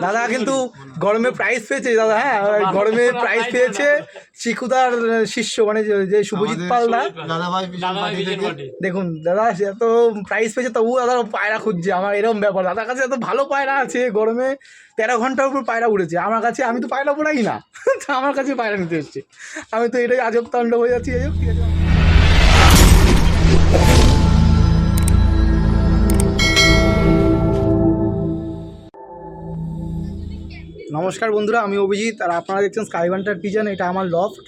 দাদা কিন্তু গরমে প্রাইজ পেয়েছে দাদা হ্যাঁ গরমে প্রাইজ পেয়েছে চিকুদার শিষ্য মানে যে- যে শুভজিৎ পালদা পাল। পার্টি। দেখুন দাদা এত প্রাইজ পেয়েছে তবু দাদা পায়রা খুঁজছে আমার এরকম ব্যাপার। দাদার কাছে এত ভালো পায়রা আছে গরমে তেরো ঘণ্টার উপর পায়রা উড়েছে। আমার কাছে আমি তো পায়রা পড়াই না। আমার কাছে পায়রা নিতে এসছে। আমি তো এটাই আজব তাণ্ড হয়ে যাচ্ছি ঠিক আছে। নমস্কার বন্ধুরা আমি অভিজিৎ আর আপনারা দেখছেন স্কাইবান্টার পিজন এটা আমার লফট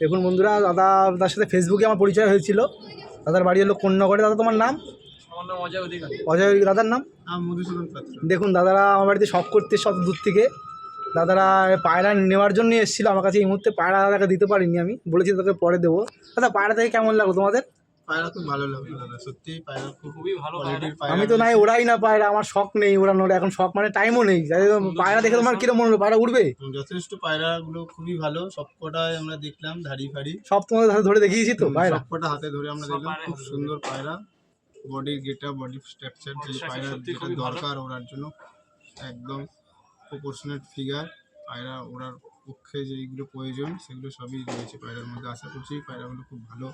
দেখুন বন্ধুরা দাদা তার সাথে ফেসবুকে আমার পরিচয় হয়েছিল। দাদার বাড়ি হলো কন্যাগড়ে। দাদা তোমার নাম? অজয় অধিকারী। অজয় দাদার নাম? মধুসূদন দেখুন দাদারা আমার বাড়িতে শখ করতে সব দূর থেকে। দাদারা পায়রা নেওয়ার জন্য এসেছিল। আমার কাছে এই মুহূর্তে পায়রা দাদাকে দিতে পারিনি আমি। বলেছি তোকে পরে দেবো। দাদা পায়রা থেকে কেমন লাগল তোমাদের? পায়রা খুব ভালো লাগল দাদা সত্যি পায়রা খুব খুবই ভালো আমি তো নাই ওরাই না পায়রা আমার শখ নেই ওড়ানোর এখন শখ মানে টাইমও নেই। পায়রা দেখে তোমার কীরকম মনে হলো? পায়রা উঠবে যথেষ্ট পায়রাগুলো খুবই ভালো সবকটাই আমরা দেখলাম ধাড়ি ফাড়ি। সব তোমাদের হাতে ধরে দেখিয়েছি তো পায়রা? সবকটা হাতে ধরে আমরা দেখলাম খুব সুন্দর পায়রা। বডির গেটা বডি স্ট্রাকচার যে পায়রা যেটা দরকার ওড়ার জন্য একদম প্রপোর্শনেট ফিগার পায়রা ওড়ার পক্ষে যেগুলো প্রয়োজন সেগুলো সবই রয়েছে পায়রার মধ্যে। আশা করছি পায়রাগুলো খুব ভালো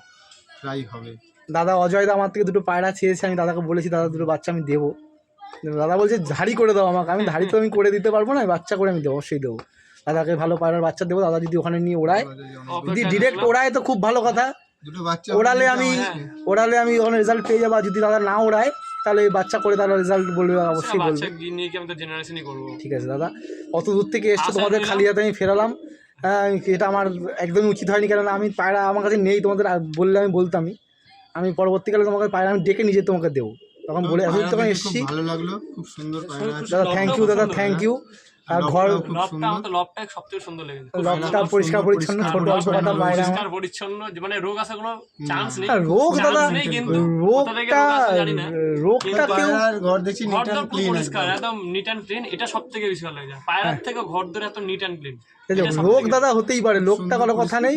ট্রাই হবে। দাদা অজয় দা আমার থেকে দুটো পায়রা চেয়েছে আমি দাদাকে বলেছি দাদা দুটো বাচ্চা আমি দেবো। দাদা বলছে ঝাড়ি করে দাও আমাকে আমি ধাড়ি তো আমি করে দিতে পারব না বাচ্চা করে আমি দেবো অবশ্যই দেবো। দাদাকে ভালো পায়রার বাচ্চা দেবো দাদা যদি ওখানে নিয়ে ওড়ায় যদি ডিরেক্ট ওড়ায় তো খুব ভালো কথা। ওড়ালে ওড়ালে আমি। ওড়ালে আমি ওখানে রেজাল্ট পেয়ে যাব যদি দাদা না ওড়ায় তাহলে এই বাচ্চা করে তাহলে রেজাল্ট বলবে অবশ্যই বলবে। বাচ্চা গিয়ে নিয়ে কি আমি তো জেনারেশনই করব। ঠিক আছে দাদা। অত দূর থেকে এসছো তোমাদের খালি হাতে আমি ফেরালাম। হ্যাঁ এটা আমার একদমই উচিত হয়নি কারণ আমি পায়রা আমার কাছে নেই তোমাদের বললে আমি বলতামই। আমি পরবর্তীকালে তোমাকে পায়রা আমি ডেকে নিজে তোমাকে দেবো। তখন বলে তখন এসেছি। ভালো লাগল খুব সুন্দর দাদা থ্যাংক ইউ দাদা থ্যাংক। ইউ আর ঘর লবটা আমার তো লবটা সব সুন্দর লেগেছে। লবটা পরিষ্কার পরিচ্ছন্ন ছোট অল্প কথা লবটা পরিষ্কার পরিচ্ছন্ন মানে রোগ আসার কোনো চান্স নেই। রোগ দাদা নেই কিন্তু। কোথা থেকে রোগটা রোগ আসে জানি না। রোগটা কেউ ঘর দেখছি নিট দর ক্লিন পরিষ্কার একদম। নিট অ্যান্ড ক্লিন এটা সব থেকে বেশি ভালো লাগে পায়রার থেকে ঘর এত নিট ক্লিন রোগ দাদা হতেই পারে লোকটা কোনো কথা নেই।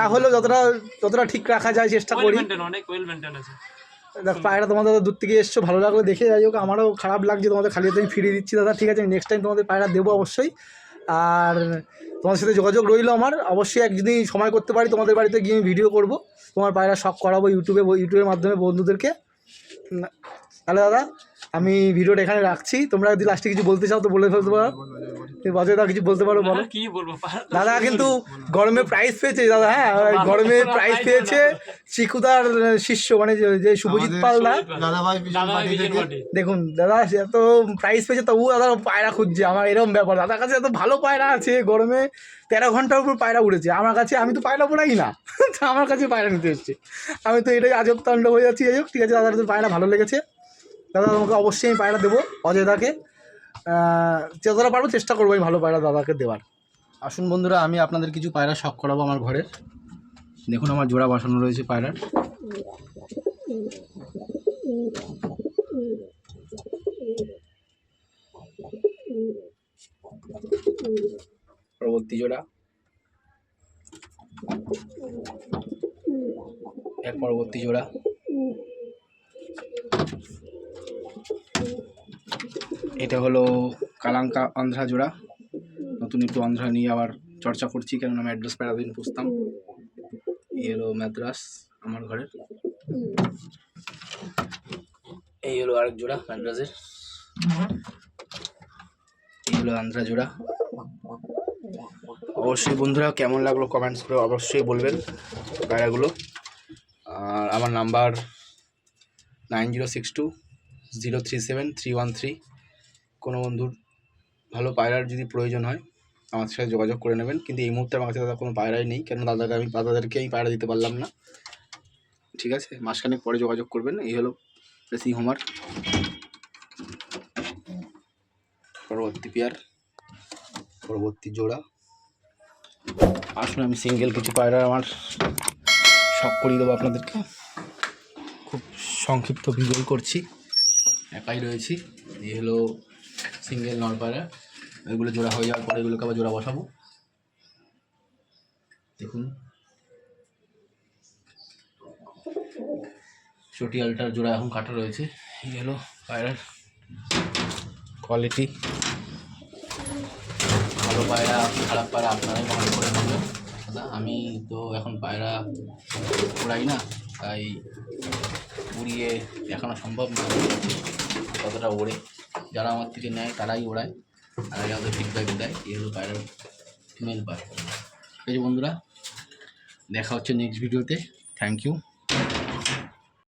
তাহলেও যতটা যতটা ঠিক রাখা যায় চেষ্টা করি। অনেক ওয়েল মেনটেন আছে। দেখ পায়রা তোমাদের দূর থেকে এসছো ভালো লাগল দেখে। যাই হোক আমারও খারাপ লাগছে তোমাদের খালি আমি ফিরিয়ে দিচ্ছি দাদা। ঠিক আছে নেক্সট টাইম তোমাদের পায়রা দেবো অবশ্যই। আর তোমাদের সাথে যোগাযোগ রইল আমার। অবশ্যই একদিনই সময় করতে পারি তোমাদের বাড়িতে গিয়ে আমি ভিডিও করব। তোমার পায়রা শখ করাবো ইউটিউবে ইউটিউবের মাধ্যমে বন্ধুদেরকে। তাহলে দাদা? আমি ভিডিওটা এখানে রাখছি। তোমরা যদি লাস্টে কিছু বলতে চাও তো বলে ফেলতে পারো। বাজে দা কিছু বলতে পারো বলো। কি বলব? পায়রা দাদা কিন্তু গরমে প্রাইজ পেয়েছে দাদা হ্যাঁ? গরমে প্রাইজ পেয়েছে চিকুদার শিষ্য মানে যে- যে শুভজিৎ দাদা থেকে পার্টি। দেখুন দাদা এত প্রাইজ পেয়েছে তবু দাদা পায়রা খুঁজছে। আমার এরকম ব্যাপার। দাদার কাছে এত ভালো পায়রা আছে গরমে তেরো ঘণ্টার উপর পায়রা উড়েছে। আমার কাছে আমি তো পায়রা পড়াই না। আমার কাছে পায়রা নিতে এসছে। আমি তো এটাই আজব তাণ্ড হয়ে যাচ্ছি। যাই হোক ঠিক আছে দাদার তো পায়রা ভালো লেগেছে। দাদা তোমাকে অবশ্যই আমি পায়রা দেবো, অজয়দাকে। যতটা পারব চেষ্টা করব আমি ভালো পায়রা দাদাকে দেওয়ার। আসুন বন্ধুরা, আমি আপনাদের কিছু পায়রা শখ করাবো আমার ঘরে। দেখুন, আমার জোড়া বসানো রয়েছে পায়রার। পরবর্তী জোড়া। এক পরবর্তী জোড়া। এটা হলো কালাঙ্কা অন্ধ্রা জোড়া নতুন একটু অন্ধ্রা নিয়ে আবার চর্চা করছি, কেননা আমি অ্যাড্রেস প্যারাদিন পুষতাম। এই হলো ম্যাদ্রাস আমার ঘরের। এই হলো আরেক জোড়া ম্যাদ্রাসের। এই হলো আন্ধ্রা জোড়া অবশ্যই বন্ধুরা কেমন লাগল কমেন্টস করে অবশ্যই বলবেন পায়রাগুলো। আর আমার number nine zero six two zero three seven three one three. কোনো বন্ধুর ভালো পায়রার যদি প্রয়োজন হয় আমার সাথে যোগাযোগ করে নেবেন। কিন্তু এই মুহূর্তে আমার কাছে দাদা কোনো পায়রাই নেই কেন দাদাকে আমি দাদাদেরকে আমি পায়রা দিতে পারলাম না। ঠিক আছে, মাসখানেক পরে যোগাযোগ করবেন। এই হলো রেসিং হোমার। পরবর্তী পেয়ার, পরবর্তী জোড়া। আসুন আমি সিঙ্গেল কিছু পায়রা আমার শখ করিয়ে দেবো আপনাদেরকে। খুব সংক্ষিপ্ত ভিডিও করছি। একাই রয়েছি। এই হলো সিঙ্গেল নল পায়রা এগুলো জোড়া হয়ে যাওয়ার পরে এগুলোকে আবার জোড়া বসাবো। দেখুন। চটিয়ালটার জোড়া এখন কাটা রয়েছে। এই হলো পায়রার কোয়ালিটি ভালো পায়রা, খারাপ পায়রা আপনারাই ভালো করে নেবেন দাদা আমি তো এখন পায়রা উড়াই না, তাই উড়িয়ে দেখানো সম্ভব না। কতটা ওড়ে। যারা আমার থেকে নেয়, তারাই ওড়ায়। আর আমাদের ফিডব্যাক দেয় এই হলো পায়রার ফিমেল পায়রা। ঠিক আছে বন্ধুরা, দেখা হচ্ছে নেক্সট ভিডিওতে থ্যাংক ইউ